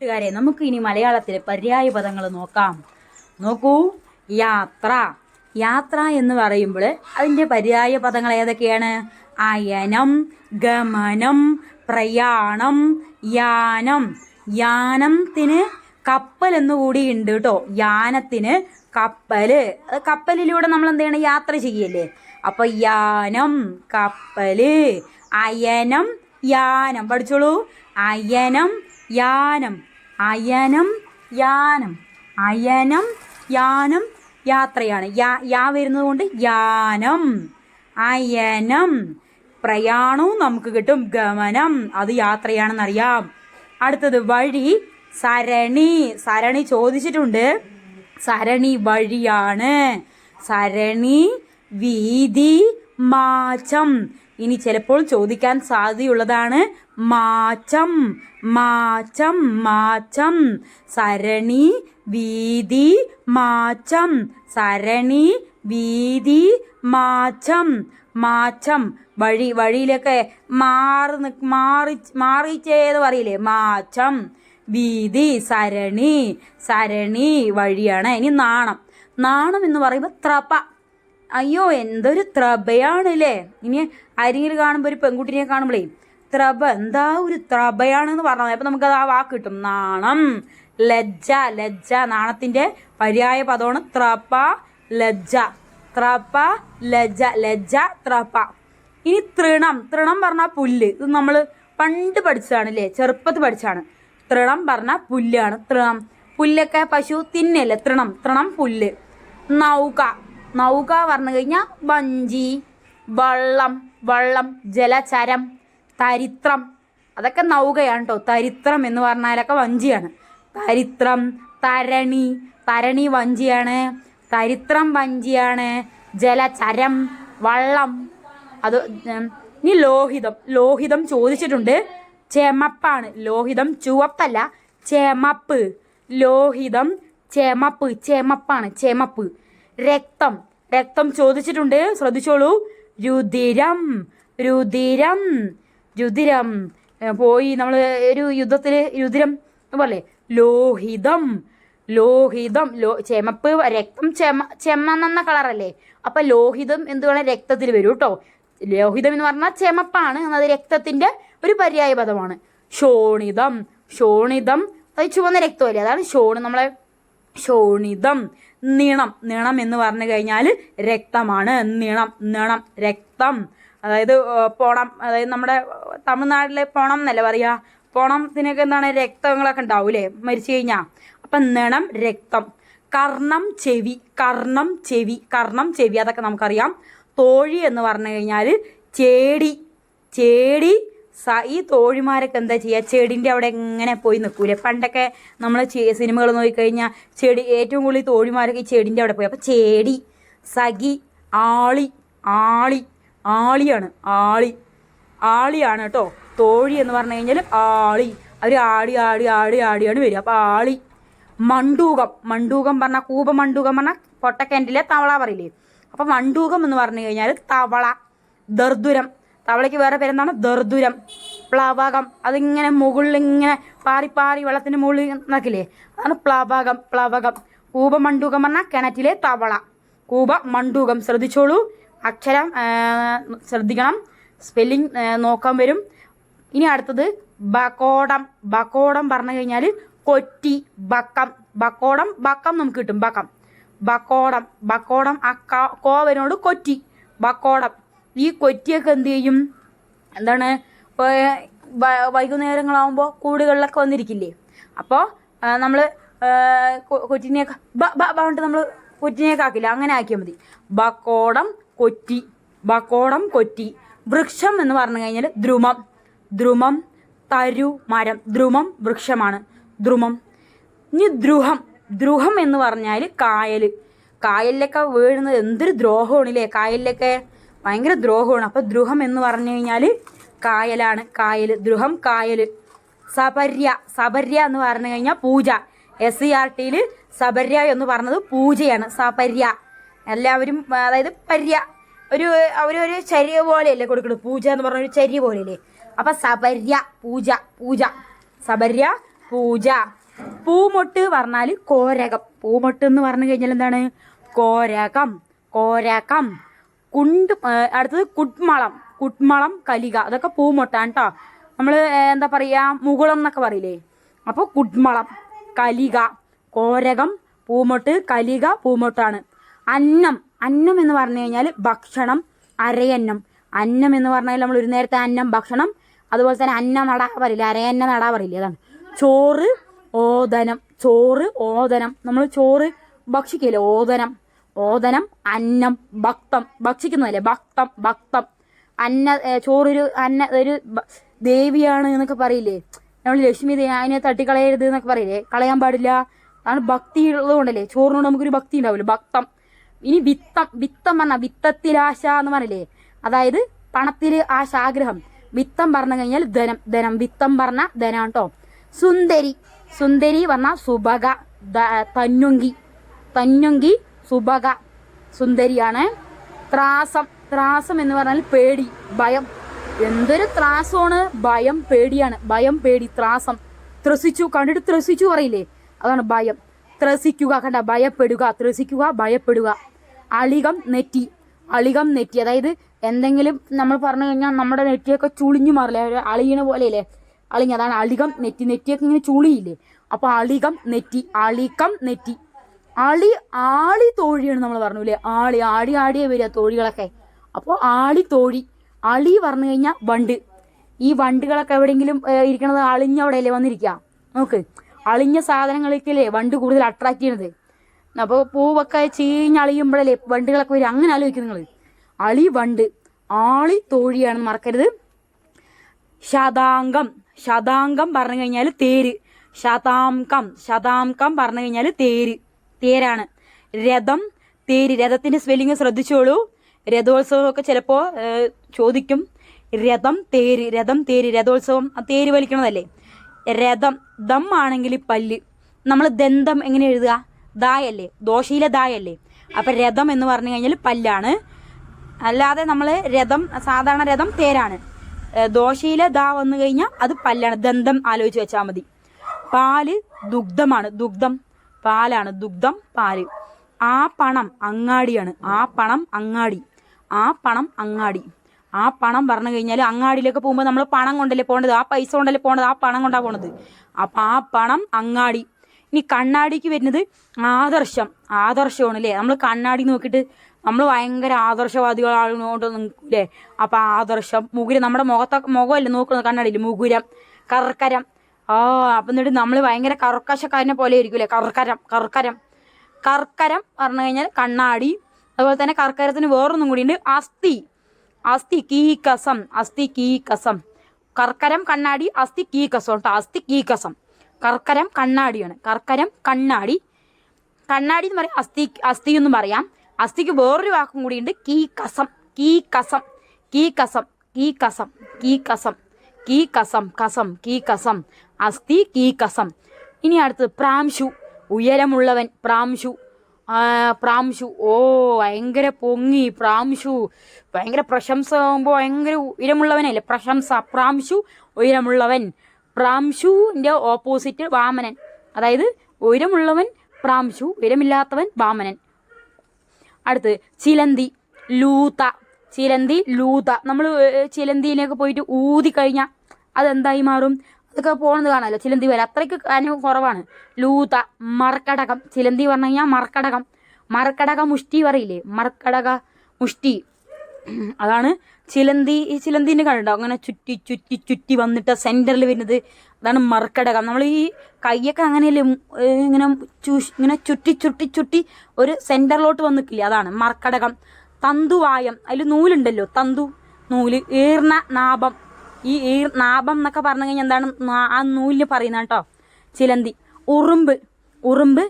കൂട്ടുകാരെ നമുക്ക് ഇനി മലയാളത്തിലെ പര്യായ പദങ്ങൾ നോക്കാം. നോക്കൂ യാത്ര. യാത്ര എന്ന് പറയുമ്പോൾ അതിന്റെ പര്യായ പദങ്ങൾ ഏതൊക്കെയാണ്? അയനം ഗമനം പ്രയാണം യാനം. യാനത്തിന് കപ്പൽ എന്നുകൂടി ഉണ്ട് കേട്ടോ. യാനത്തിന് കപ്പൽ. കപ്പലിലൂടെ നമ്മൾ എന്ത് ചെയ്യണം? യാത്ര ചെയ്യല്ലേ? അപ്പൊ യാനം കപ്പൽ അയനം യാനം. പഠിച്ചോളൂ. അയനം യാനം അയനം യാനം. അയനം യാനം യാത്രയാണ്. യാ യാ വരുന്നത് കൊണ്ട് യാനം. അയനം പ്രയാണവും നമുക്ക് കിട്ടും. ഗമനം അത് യാത്രയാണെന്നറിയാം. അടുത്തത് വഴി സരണി. സരണി ചോദിച്ചിട്ടുണ്ട്. സരണി വഴിയാണ്. സരണി വീതി മാചം ഇനി ചിലപ്പോൾ ചോദിക്കാൻ സാധ്യതയുള്ളതാണ് മാച്ചം മാചം മാച്ചം. സരണി വീതി മാച്ചം. സരണി വീതി മാച്ചം. മാച്ചം. വഴി വഴിയിലൊക്കെ മാറി മാറി മാറിച്ചേത് പറയില്ലേ? മാച്ചം വീതി സരണി. സരണി വഴിയാണ് ഇനി നാണം. നാണം എന്ന് പറയുമ്പോൾ ത്രപ. അയ്യോ എന്തൊരു ത്രബയാണല്ലേ ഇനി അരിയിൽ കാണുമ്പോൾ ഒരു പെൺകുട്ടിനെ കാണുമ്പോഴേ ത്രബ എന്താ ഒരു ത്രബയാണെന്ന് പറഞ്ഞത്. അപ്പം നമുക്കത് ആ വാക്ക് കിട്ടും. നാണം ലജ്ജ ലജ്ജ നാണത്തിന്റെ പര്യായ പദമാണ് ത്രപ ലജ്ജ. ത്രപ ലജ്ജ ലജ്ജ ത്രപ. ഇനി തൃണം. തൃണം പറഞ്ഞാൽ പുല്ല്. ഇത് നമ്മൾ പണ്ട് പഠിച്ചതാണ് അല്ലേ ചെറുപ്പത്തിൽ പഠിച്ചാണ് തൃണം പറഞ്ഞാൽ പുല്ലാണ്. തൃണം. പുല്ലൊക്കെ പശു തിന്നല്ലേ? തൃണം. തൃണം പുല്ല്. നൗക. നൗക പറഞ്ഞു കഴിഞ്ഞാൽ വഞ്ചി വള്ളം വള്ളം ജലചരം തരിത്രം. അതൊക്കെ നൗകയാണ് കേട്ടോ തരിത്രം എന്ന് പറഞ്ഞാലൊക്കെ വഞ്ചിയാണ്. തരിത്രം തരണി. തരണി വഞ്ചിയാണ്. തരിത്രം വഞ്ചിയാണ്. ജലചരം വള്ളം. അത് ഇനി ലോഹിതം. ലോഹിതം ചോദിച്ചിട്ടുണ്ട്. ചെമപ്പാണ്. ലോഹിതം ചുവപ്പല്ല. ചെമപ്പ്. ലോഹിതം ചെമപ്പ്. ചെമപ്പാണ്. ചെമപ്പ്. രക്തം. രക്തം ചോദിച്ചിട്ടുണ്ട്. ശ്രദ്ധിച്ചോളൂ. രുതിരം രുതിരം രുതിരം പോയി നമ്മൾ ഒരു യുദ്ധത്തിൽ രുതിരം പോലെ ലോഹിതം ലോഹിതം ലോ ചെമപ്പ് രക്തം ചെമ ചെമ്മന്ന കളറല്ലേ? അപ്പൊ ലോഹിതം എന്ത് വേണം? രക്തത്തിൽ വരും കേട്ടോ. ലോഹിതം എന്ന് പറഞ്ഞാൽ ചെമപ്പാണ് എന്നത് രക്തത്തിന്റെ ഒരു പര്യായ പദമാണ്. ശോണിതം ശോണിതം അത് ചുവന്ന രക്തമല്ലേ? അതാണ് ഷോണ് നമ്മളെ ശോണിതം നിണം നിണം എന്ന് പറഞ്ഞു കഴിഞ്ഞാൽ രക്തമാണ്. നിണം നിണം രക്തം. അതായത് പോണം അതായത് നമ്മുടെ തമിഴ്നാട്ടിലെ പണം എന്നല്ല പറയുക പണത്തിനൊക്കെ എന്താണ് രക്തങ്ങളൊക്കെ ഉണ്ടാവൂലേ? മരിച്ചു കഴിഞ്ഞാൽ അപ്പം നിണം രക്തം. കർണം ചെവി. കർണം ചെവി. കർണം ചെവി. അതൊക്കെ നമുക്കറിയാം. തോഴി എന്ന് പറഞ്ഞു കഴിഞ്ഞാൽ ചേടി. ചേടി സ ഈ തോഴിമാരൊക്കെ എന്താ ചെയ്യുക ചെടിന്റെ അവിടെ എങ്ങനെ പോയി നിൽക്കൂലേ പണ്ടൊക്കെ നമ്മൾ സിനിമകൾ നോക്കിക്കഴിഞ്ഞാൽ ചെടി ഏറ്റവും കൂടുതൽ തോഴിമാരൊക്കെ ഈ ചെടിന്റെ അവിടെ പോയി. അപ്പോൾ ചേടി സഖി ആളി. ആളി. ആളിയാണ്. ആളി. ആളിയാണ് കേട്ടോ. തോഴി എന്ന് പറഞ്ഞു കഴിഞ്ഞാൽ ആളി. അവർ ആടി ആടി ആടി ആടിയാണ് വരിക. അപ്പോൾ ആളി. മണ്ടൂകം. മണ്ടൂകം പറഞ്ഞാൽ കൂപ മണ്ടൂകം പറഞ്ഞാൽ പൊട്ടക്കിണറ്റിലെ തവള പറയില്ലേ. അപ്പം മണ്ടൂകം എന്ന് പറഞ്ഞു കഴിഞ്ഞാൽ തവള. ദർദുരം. തവളയ്ക്ക് വേറെ പേരെന്താണ്? ദർദുരം. പ്ലവകം. അതിങ്ങനെ മുകളിൽ ഇങ്ങനെ പാറി പാറി വെള്ളത്തിന്റെ മുകളിൽ നടക്കില്ലേ അതാണ് പ്ലവകം പ്ലവകം. കൂപ മണ്ടൂകം പറഞ്ഞാൽ കിണറ്റിലെ തവള. കൂപ മണ്ടൂകം. ശ്രദ്ധിച്ചോളൂ. അക്ഷരം ശ്രദ്ധിക്കണം. സ്പെല്ലിംഗ് നോക്കാൻ വരും. ഇനി അടുത്തത് ബക്കോടം. ബക്കോടം പറഞ്ഞു കഴിഞ്ഞാൽ കൊറ്റി ബക്കം. ബക്കോടം ബക്കം നമുക്ക് കിട്ടും. ബക്കം. ബക്കോടം. ബക്കോടം ആ കോവനോട് കൊറ്റി. ബക്കോടം. ഈ കൊറ്റിയൊക്കെ എന്ത് ചെയ്യും? എന്താണ്? വൈകുന്നേരങ്ങളാവുമ്പോൾ കൂടുകളിലൊക്കെ വന്നിരിക്കില്ലേ? അപ്പോൾ നമ്മൾ കൊറ്റിനെയൊക്കെ ബ നമ്മൾ കൊറ്റിനെയൊക്കെ ആക്കില്ല? അങ്ങനെ ആക്കിയാൽ മതി. ബക്കോടം കൊറ്റി. ബക്കോടം കൊറ്റി. വൃക്ഷം എന്ന് പറഞ്ഞു കഴിഞ്ഞാൽ ദ്രുമം ദ്രുമം തരു മരം. ദ്രുമം വൃക്ഷമാണ്. ദ്രുമം ഇനി ദ്രുഹം ദ്രുഹം എന്ന് പറഞ്ഞാൽ കായൽ കായലിലൊക്കെ വീഴുന്നത് എന്തൊരു ദ്രോഹമാണല്ലേ? കായലിലൊക്കെ ഭയങ്കര ദ്രോഹമാണ്. അപ്പോൾ ദ്രുഹം എന്ന് പറഞ്ഞു കഴിഞ്ഞാൽ കായലാണ്. കായൽ ദ്രുഹം കായൽ സബര്യ സബര്യ എന്ന് പറഞ്ഞു കഴിഞ്ഞാൽ പൂജ. എസ് സി ആർ ടിയിൽ സബര്യ എന്ന് പറഞ്ഞത് പൂജയാണ്. സബര്യ എല്ലാവരും അതായത് പര്യ. ഒരു അവരൊരു ചരിയ പോലെയല്ലേ കൊടുക്കുന്നത് പൂജ എന്ന് പറഞ്ഞ ഒരു ചരിയ പോലെയല്ലേ? അപ്പൊ സബര്യ പൂജ പൂജ. സബര്യ പൂജ. പൂമൊട്ട് പറഞ്ഞാൽ കോരകം. പൂമൊട്ട് എന്ന് പറഞ്ഞു കഴിഞ്ഞാൽ എന്താണ്? കോരകം കോരകം. കുണ്ട് അടുത്തത് കുട്മളം കുട്മളം കലിക. അതൊക്കെ പൂമൊട്ടാണ് കേട്ടോ നമ്മൾ എന്താ പറയുക മുകുളം എന്നൊക്കെ പറയില്ലേ? അപ്പോൾ കുട്മളം കലിക കോരകം പൂമൊട്ട് കലിക പൂമൊട്ടാണ്. അന്നം അന്നം എന്ന് പറഞ്ഞു കഴിഞ്ഞാൽ ഭക്ഷണം അരയന്നം. അന്നം എന്ന് പറഞ്ഞാൽ നമ്മൾ ഒരു നേരത്തെ അന്നം ഭക്ഷണം അതുപോലെ തന്നെ അന്ന നടാൻ പറയില്ല? അരയന്നം നടാൻ പറയില്ല? അതാണ്. ചോറ് ഓദനം. ചോറ് ഓദനം. നമ്മൾ ചോറ് ഭക്ഷിക്കില്ലേ? ഓദനം. ഓദനം അന്നം ഭക്തം. ഭക്ഷിക്കുന്നതല്ലേ? ഭക്തം ഭക്തം. അന്ന ചോറ് ചോറൊരു അന്ന ഒരു ദേവിയാണ് എന്നൊക്കെ പറയില്ലേ? നമ്മൾ ലക്ഷ്മി അതിനെ തട്ടിക്കളയരുത് എന്നൊക്കെ പറയില്ലേ? കളയാൻ പാടില്ല. അതാണ് ഭക്തി ഉള്ളതുകൊണ്ടല്ലേ? ചോറിനോട് നമുക്കൊരു ഭക്തി ഉണ്ടാവില്ല. ഭക്തം. ഇനി വിത്തം വിത്തം പറഞ്ഞ വിത്തത്തിലാശ എന്ന് പറഞ്ഞില്ലേ? അതായത് പണത്തിൽ ആശ ആഗ്രഹം. വിത്തം പറഞ്ഞു കഴിഞ്ഞാൽ ധനം ധനം. വിത്തം പറഞ്ഞ ധനം കേട്ടോ സുന്ദരി. സുന്ദരി പറഞ്ഞ സുഭക തന്നുങ്കി തന്നുങ്കി സുഭക സുന്ദരിയാണ്. ത്രാസം. ത്രാസം എന്ന് പറഞ്ഞാൽ പേടി ഭയം. എന്തൊരു ത്രാസമാണ്? ഭയം പേടിയാണ്. ഭയം പേടി ത്രാസം. ത്രസിച്ചു കണ്ടിട്ട് ത്രസിച്ചു പറയില്ലേ? അതാണ് ഭയം. ത്രസിക്കുക കണ്ട ഭയപ്പെടുക. ത്രസിക്കുക ഭയപ്പെടുക. അളികം നെറ്റി. അളികം നെറ്റി. അതായത് എന്തെങ്കിലും നമ്മൾ പറഞ്ഞു കഴിഞ്ഞാൽ നമ്മുടെ നെറ്റിയൊക്കെ ചുളിഞ്ഞു മാറില്ലേ? ഒരു അളിയണ പോലെയല്ലേ? അളിഞ്ഞ. അതാണ് അളികം നെറ്റി. നെറ്റിയൊക്കെ ഇങ്ങനെ ചുളിയില്ലേ? അപ്പോൾ അളികം നെറ്റി. അളികം നെറ്റി. ആളി ആളി തോഴിയാണ് നമ്മൾ പറഞ്ഞു അല്ലേ? ആളി ആടി ആടിയേ വരിക തോഴികളൊക്കെ. അപ്പോൾ ആളി തോഴി. അളി പറഞ്ഞു കഴിഞ്ഞാൽ വണ്ട്. ഈ വണ്ടുകളൊക്കെ എവിടെയെങ്കിലും ഇരിക്കണത് അളിഞ്ഞ അവിടെയല്ലേ വന്നിരിക്കുക? നോക്ക്. അളിഞ്ഞ സാധനങ്ങളിലേക്കല്ലേ വണ്ട് കൂടുതൽ അട്രാക്ട് ചെയ്യണത്? അപ്പോൾ പൂവൊക്കെ ചീഞ്ഞളിയുമ്പോഴല്ലേ വണ്ടുകളൊക്കെ വരും. അങ്ങനെ ആലോചിക്കും നിങ്ങൾ അളി വണ്ട്. ആളി തോഴിയാണെന്ന് മറക്കരുത്. ശതാംഗം. ശതാംഗം പറഞ്ഞു കഴിഞ്ഞാൽ തേര്. ശതാംകം. ശതാംകം പറഞ്ഞു കഴിഞ്ഞാൽ തേര്. തേരാണ്. രഥം. തേര്. രഥത്തിന്റെ സ്പെല്ലിങ് ശ്രദ്ധിച്ചോളൂ. രഥോത്സവമൊക്കെ ചിലപ്പോ ചോദിക്കും. രഥം തേര്. രഥം തേര്. രഥോത്സവം. തേര് വലിക്കണതല്ലേ? രഥം. ദം ആണെങ്കിൽ പല്ല്. നമ്മൾ ദന്തം എങ്ങനെ എഴുതുക? ദായല്ലേ? ദോശയിലെ ദായല്ലേ? അപ്പം രഥം എന്ന് പറഞ്ഞു കഴിഞ്ഞാൽ പല്ലാണ്. അല്ലാതെ നമ്മൾ രഥം സാധാരണ രഥം തേരാണ്. ദോശയിലെ ദാ വന്നു കഴിഞ്ഞാൽ അത് പല്ലാണ്. ദന്തം ആലോചിച്ച് വെച്ചാൽ മതി. പാൽ ദുഗ്ധമാണ്. ദുഗ്ധം പാലാണ്. ദുഗ്ധം പാൽ. ആ പണം അങ്ങാടിയാണ്. ആ പണം അങ്ങാടി. ആ പണം അങ്ങാടി. ആ പണം പറഞ്ഞു കഴിഞ്ഞാൽ അങ്ങാടിയിലേക്ക് പോകുമ്പോൾ നമ്മൾ പണം കൊണ്ടല്ലേ പോകേണ്ടത് ആ പൈസ കൊണ്ടല്ലേ പോകേണ്ടത് ആ പണം കൊണ്ടാണ് പോണത്. അപ്പം ആ പണം അങ്ങാടി. ഇനി കണ്ണാടിക്ക് വരുന്നത് ആദർശം. ആദർശമാണ് അല്ലേ നമ്മൾ കണ്ണാടി നോക്കിയിട്ട് നമ്മൾ ഭയങ്കര ആദർശവാദികളാണോണ്ട് നിൽക്കൂലേ? അപ്പം ആദർശം മുകുരം. നമ്മുടെ മുഖത്തെ മുഖമല്ലേ നോക്കുന്നത് കണ്ണാടിയിൽ മുകുരം കർക്കരം. ആ അപ്പം എന്നിട്ട് നമ്മൾ ഭയങ്കര കർക്കശക്കാരനെ പോലെ ആയിരിക്കൂലേ? കർക്കരം കർക്കരം. കർക്കരം പറഞ്ഞു കഴിഞ്ഞാൽ കണ്ണാടി അതുപോലെ തന്നെ കർക്കരത്തിന് വേറൊന്നും കൂടിയുണ്ട് അസ്ഥി. അസ്ഥി കീകസം. അസ്ഥി കീകസം. കർക്കരം കണ്ണാടി അസ്ഥി കീകസം. കേട്ടോ അസ്ഥി കീകസം. കർക്കരം കണ്ണാടിയാണ്. കർക്കരം കണ്ണാടി. കണ്ണാടി എന്ന് പറയാം അസ്ഥി അസ്ഥി എന്നും പറയാം. അസ്ഥിക്ക് വേറൊരു വാക്കും കൂടിയുണ്ട്. കീ കസം കീ കസം കീ കസം കീ കസം കീ കസം കീ കസം കസം കീ കസം അസ്ഥി കീ കസം. ഇനി അടുത്ത് പ്രാംശു ഉയരമുള്ളവൻ പ്രാംശു. പ്രാംശു. ഓ ഭയങ്കര പൊങ്ങി പ്രാംശു. ഭയങ്കര പ്രശംസ ആകുമ്പോൾ ഭയങ്കര ഉയരമുള്ളവനല്ലേ? പ്രശംസ പ്രാംശു ഉയരമുള്ളവൻ. പ്രാംശുവിന്റെ ഓപ്പോസിറ്റ് വാമനൻ. അതായത് ഉയരമുള്ളവൻ പ്രാംശു ഉയരമില്ലാത്തവൻ വാമനൻ. അടുത്ത് ചിലന്തി ലൂത. ചിലന്തി ലൂത. നമ്മൾ ചിലന്തിയിലേക്ക് പോയിട്ട് ഊതി കഴിഞ്ഞാൽ അതെന്തായി മാറും? അതൊക്കെ പോകുന്നത് കാണാമല്ലോ ചിലന്തി വരെ. അത്രയ്ക്ക് കാര്യം കുറവാണ്. ലൂത മറക്കടകം ചിലന്തി പറഞ്ഞു കഴിഞ്ഞാൽ മറക്കടകം മറക്കടക മുഷ്ടി പറയില്ലേ? മറക്കടക മുഷ്ടി അതാണ് ചിലന്തി. ഈ ചിലന്തിന്റെ കണ്ടോ അങ്ങനെ ചുറ്റി ചുറ്റി ചുറ്റി വന്നിട്ട് സെന്ററിൽ വരുന്നത് അതാണ് മറക്കടകം നമ്മൾ ഈ കൈയൊക്കെ അങ്ങനെയല്ലേ ഇങ്ങനെ ചൂഷ് ഇങ്ങനെ ചുറ്റി ചുറ്റി ചുറ്റി ഒരു സെന്ററിലോട്ട് വന്ന് നിൽക്കില്ലേ അതാണ് മറക്കടകം തന്തുവായം അതിൽ നൂലുണ്ടല്ലോ. തന്തു നൂൽ. ഏർന്ന നാഭം. ഈ ഈർ നാഭം എന്നൊക്കെ പറഞ്ഞു കഴിഞ്ഞാൽ എന്താണ്? ആ നൂലിന് പറയുന്നത് കേട്ടോ. ചിലന്തി. ഉറുമ്പ്. ഉറുമ്പ്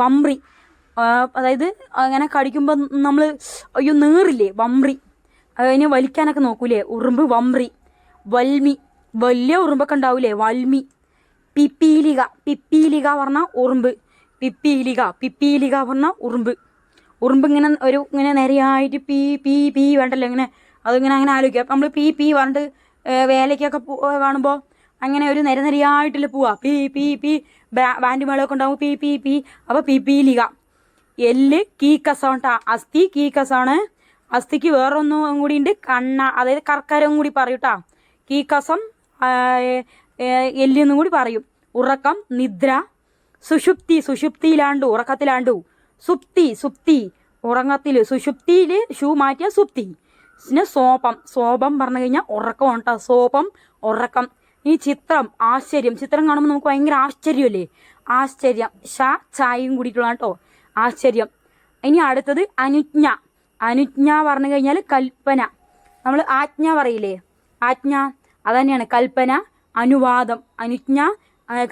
വമ്പ്രി അതായത് അങ്ങനെ കടിക്കുമ്പോൾ നമ്മൾ അയ്യോ നീറില്ലേ? വമ്രി. അതിനെ വലിക്കാനൊക്കെ നോക്കൂലേ? ഉറുമ്പ് വമ്രി. വൽമി. വലിയ ഉറുമ്പൊക്കെ ഉണ്ടാവൂലേ? വൽമി. പിപ്പീലിക. പിപ്പീലിക പറഞ്ഞ ഉറുമ്പ്. പിപ്പീലിക. പിപ്പീലിക പറഞ്ഞ ഉറുമ്പ്. ഉറുമ്പ് ഇങ്ങനെ ഒരു ഇങ്ങനെ നിരയായിട്ട് പീ പീ പീ വേണ്ടല്ലോ ഇങ്ങനെ. അതിങ്ങനെ അങ്ങനെ ആലോചിക്കുക അപ്പം നമ്മൾ പീ പീ പറഞ്ഞിട്ട് വേലയ്ക്കൊക്കെ കാണുമ്പോൾ അങ്ങനെ ഒരു നിരനിരയായിട്ടില്ല പോവാ. P P P. ബാൻഡ് മേളൊക്കെ ഉണ്ടാവും. P P P. അപ്പോൾ പി പീലിക എല്ല് കീക്കസോണ്ട. അസ്ഥി കീക്കസാണ് അസ്ഥിക്ക് വേറൊന്നും കൂടി ഉണ്ട്. കണ്ണ അതായത് കർക്കരം കൂടി പറയൂട്ടാ കീക്കസം എല്ലെന്നും കൂടി പറയും. ഉറക്കം നിദ്ര സുഷുപ്തി സുഷുപ്തിയിലാണ്ടു ഉറക്കത്തിലാണ്ടു. സുപ്തി സുപ്തി. ഉറങ്ങത്തിൽ സുഷുപ്തിയിൽ ഷൂ മാറ്റിയ സുപ്തി. പിന്നെ സോപം സോപം പറഞ്ഞു കഴിഞ്ഞാൽ ഉറക്കമാണ് കേട്ടോ സോപം ഉറക്കം. ഈ ചിത്രം ആശ്ചര്യം. ചിത്രം കാണുമ്പോൾ നമുക്ക് ഭയങ്കര ആശ്ചര്യമല്ലേ? ആശ്ചര്യം. ഷ ചായയും കൂടിയിട്ടുള്ള കേട്ടോ ആശ്ചര്യം. ഇനി അടുത്തത് അനുജ്ഞ. അനുജ്ഞ പറഞ്ഞു കഴിഞ്ഞാൽ കൽപ്പന. നമ്മൾ ആജ്ഞ പറയില്ലേ? ആജ്ഞ അതന്നെയാണ്. കൽപ്പന അനുവാദം. അനുജ്ഞ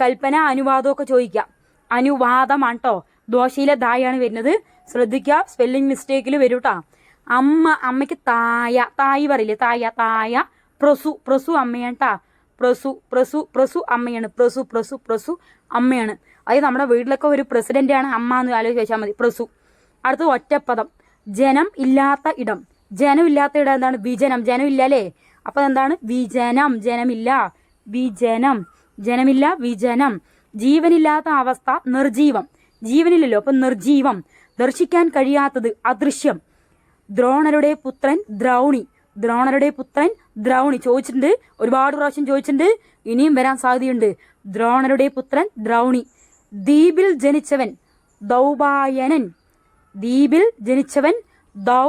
കൽപ്പന അനുവാദമൊക്കെ ചോദിക്കാം. അനുവാദമാണ് കേട്ടോ ദോശയിലെ ദായാണ് വരുന്നത്. ശ്രദ്ധിക്കുക സ്പെല്ലിംഗ് മിസ്റ്റേക്കിൽ വരും കേട്ടോ അമ്മ അമ്മയ്ക്ക് തായ. തായി പറയില്ലേ? തായ തായ. പ്രസു പ്രസു അമ്മയാണ് കേട്ടാ പ്രസു പ്രസു പ്രസു അമ്മയാണ്. പ്രസു പ്രസു പ്രസു അമ്മയാണ്. അതായത് നമ്മുടെ വീട്ടിലൊക്കെ ഒരു പ്രസിഡന്റാണ് അമ്മ എന്ന് ആലോചിച്ച് വെച്ചാൽ മതി. പ്രസു. അടുത്തത് ഒറ്റപ്പദം. ജനം ഇല്ലാത്ത ഇടം. ജനം ഇല്ലാത്ത ഇടം എന്താണ്? വിജനം. ജനം ഇല്ല അല്ലേ അപ്പൊ എന്താണ് വിജനം. ജനമില്ല. വിജനം. ജനമില്ല വിജനം. ജീവനില്ലാത്ത അവസ്ഥ നിർജീവം. ജീവനില്ലല്ലോ അപ്പൊ നിർജീവം. ദർശിക്കാൻ കഴിയാത്തത് അദൃശ്യം. ദ്രോണരുടെ പുത്രൻ ദ്രൗണി. ദ്രോണരുടെ പുത്രൻ ദ്രൗണി. ചോദിച്ചിട്ടുണ്ട് ഒരുപാട് പ്രാവശ്യം ചോദിച്ചിട്ടുണ്ട് ഇനിയും വരാൻ സാധ്യതയുണ്ട്. ദ്രോണരുടെ പുത്രൻ ദ്രൗണി. ദ്വീപിൽ ജനിച്ചവൻ ദൗപായനൻ. ദ്വീപിൽ ജനിച്ചവൻ ദൗ